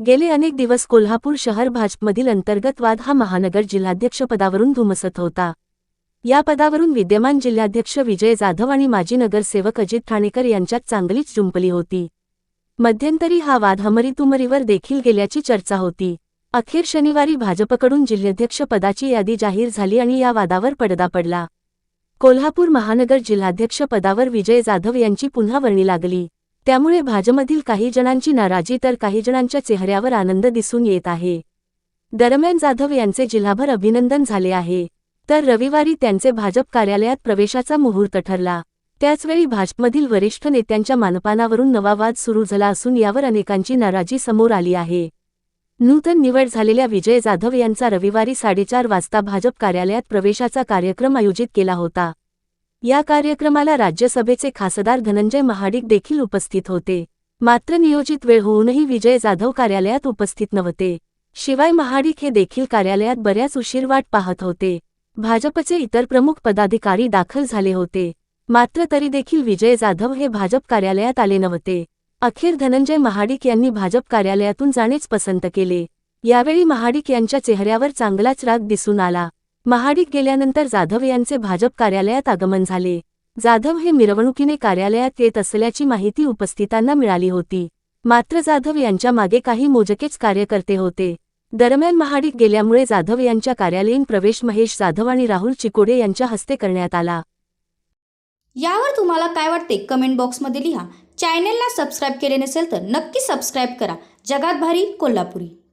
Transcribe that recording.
गेले अनेक दिवस कोल्हापूर शहर भाजपमधील अंतर्गत वाद हा महानगर जिल्हाध्यक्षपदावरून धुमसत होता. या पदावरून विद्यमान जिल्हाध्यक्ष विजय जाधव आणि माजी नगरसेवक अजित ठाणेकर यांच्यात चांगलीच जुंपली होती. मध्यंतरी हा वाद हमरीतुमरीवर देखील गेल्याची चर्चा होती. अखेर शनिवारी भाजपकडून जिल्हाध्यक्षपदाची यादी जाहीर झाली आणि या वादावर पडदा पडला. कोल्हापूर महानगर जिल्हाध्यक्ष पदावर विजय जाधव यांची पुन्हा वर्णी लागली. त्यामुळे भाजमधील काही जणांची नाराजी तर काही जणांच्या चेहऱ्यावर आनंद दिसून येत आहे. दरम्यान जाधव यांचे जिल्हाभर अभिनंदन झाले आहे. तर रविवारी त्यांचे भाजप कार्यालयात प्रवेशाचा मुहूर्त ठरला. त्याचवेळी भाजपमधील वरिष्ठ नेत्यांच्या मानपानावरून नवा वाद सुरू झाला असून यावर अनेकांची नाराजी समोर आली आहे. नूतन निवड झालेल्या विजय जाधव यांचा रविवारी साडेचार वाजता भाजप कार्यालयात प्रवेशाचा कार्यक्रम आयोजित केला होता. या कार्यक्रमाला राज्यसभेचे खासदार धनंजय महाडिक देखील उपस्थित होते. मात्र नियोजित वेळ होऊनही विजय जाधव कार्यालयात उपस्थित नव्हते. शिवाय महाडिक हे देखील कार्यालयात बऱ्याच उशीर वाट पाहत होते. भाजपचे इतर प्रमुख पदाधिकारी दाखल झाले होते. मात्र तरी देखील विजय जाधव हे भाजप कार्यालयात आले नव्हते. अखेर धनंजय महाडिक यांनी भाजप कार्यालयातून जाणेच पसंत केले. यावेळी महाडिक यांच्या चेहऱ्यावर चांगलाच राग दिसून आला. महाडिक गेल्यानंतर जाधव यांचे भाजप कार्यालयात आगमन झाले. जाधव हे मिरवणुकीने कार्यालयात येत असल्याची माहिती उपस्थितांना मिळाली होती. मात्र जाधव यांच्या मागे काही मोजकेच कार्यकर्ते होते. दरम्यान महाडिक गेल्यामुळे जाधव यांच्या कार्यालयीन प्रवेश महेश जाधव आणि राहुल चिकोडे यांच्या हस्ते करण्यात आला. यावर तुम्हाला काय वाटते? कमेंट बॉक्समध्ये लिहा. चॅनेलला सबस्क्राईब केले नसेल तर नक्की सबस्क्राईब करा. जगात भारी कोल्हापुरी.